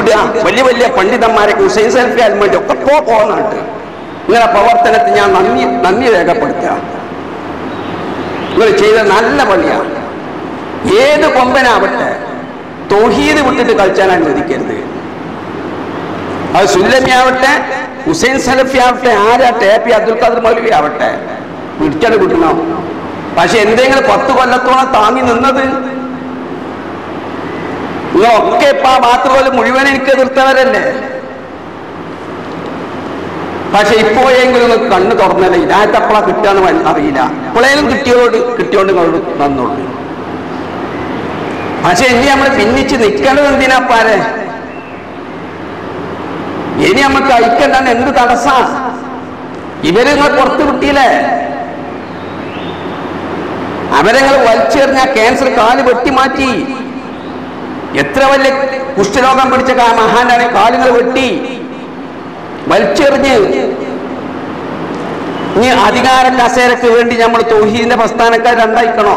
വിടുക. വലിയ വലിയ പണ്ഡിതന്മാരെ ഹുസൈൻ സെൽഫി ആൽമേണ്ടി ഒക്കെ പോ പോകുന്നുണ്ട് നിങ്ങളെ പ്രവർത്തനത്തിൽ ഞാൻ നന്ദി നന്ദി രേഖപ്പെടുത്തുക. നിങ്ങൾ ചെയ്ത നല്ല പണിയാണ് ഏത് കൊമ്പനാവട്ടെ തൗഹീദ് വിട്ടിട്ട് കളിച്ചാൻ അനുവദിക്കരുത്. അത് സുല്ലമിയാവട്ടെ ഹുസൈൻ സലഫി ആവട്ടെ ആരാട്ടെ എ പി അബ്ദുൽ ഖാദർ മൗലവി ആവട്ടെ. പിടിച്ചത് കിട്ടണം പക്ഷെ എന്തെങ്കിലും പത്ത് കൊല്ലത്തോളം താങ്ങി നിന്നത് നിങ്ങളൊക്കെ ഇപ്പൊ ആ ബാത്റൂമിൽ മുഴുവൻ എനിക്ക് എതിർത്തവരല്ലേ? പക്ഷെ ഇപ്പോഴെങ്കിലും കണ്ണ് തുറന്നല്ല? ഇതായിട്ട് അപ്പളാ കിട്ടുകയെന്ന് അറിയില്ല. ഇപ്പോഴേലും കിട്ടിയോട് കിട്ടിയോണ്ട് നിങ്ങളോട് നന്നുള്ളൂ പക്ഷെ ഇനി നമ്മൾ ഭിന്നിച്ച് നിൽക്കേണ്ടത് എന്തിനാപ്പാരെ ഇനി നമുക്ക് ഐക്യണ്ടാണ് എന്ത് തടസ്സാ? ഇവർ നിങ്ങൾ പുറത്ത് കിട്ടിയില്ലേ അവരെ നിങ്ങൾ വലിച്ചെറിഞ്ഞ ക്യാൻസർ കാൽ വെട്ടിമാറ്റി എത്ര വലിയ കുഷ്ഠരോഗം പിടിച്ച മഹാന്റെ കാലുകൾ വെട്ടി വലിച്ചെറിഞ്ഞ്. ഇനി അധികാര കസേരക്ക് വേണ്ടി നമ്മൾ തൊഹീദിന്റെ പ്രസ്ഥാനക്കാർ രണ്ടായിക്കണോ?